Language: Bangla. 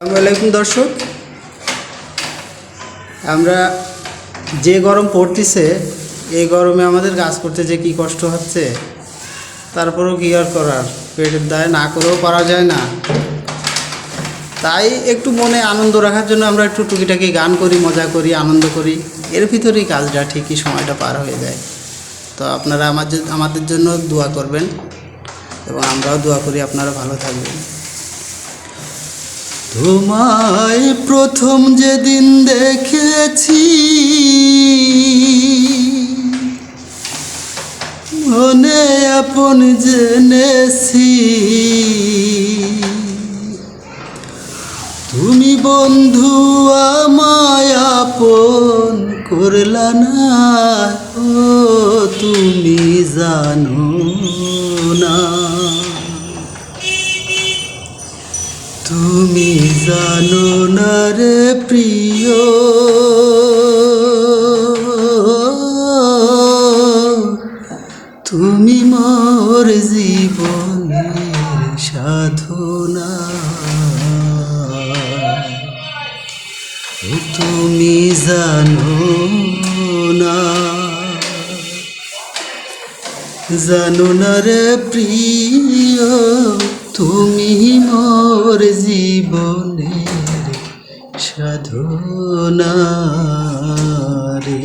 আসসালামাইকুম দর্শক। আমরা যে গরম পড়তেছে, এই গরমে আমাদের কাজ করতে যে কি কষ্ট হচ্ছে, তারপরেও কি আর করার? পেটের দায় না করেও পারা যায় না। তাই একটু মনে আনন্দ রাখার জন্য আমরা একটু টুকিটাকি গান করি, মজা করি, আনন্দ করি। এর ভিতরেই কাজটা ঠিকই সময়টা পার হয়ে যায়। তো আপনারা আমার আমাদের জন্য দোয়া করবেন এবং আমরাও দোয়া করি, আপনারা ভালো থাকবেন। তোমায় প্রথম যেদিন দেখেছি, মনে আপন জেনেছি। তুমি বন্ধু আমায় আপন করলা না, ও তুমি জানো তুমি জানো না রে প্রিয়। তুমি মোর জীবনের সাধনা। তুমি জানো না। জানো না রে প্রিয়, তুমি মোর জীবনের সাধনা রে।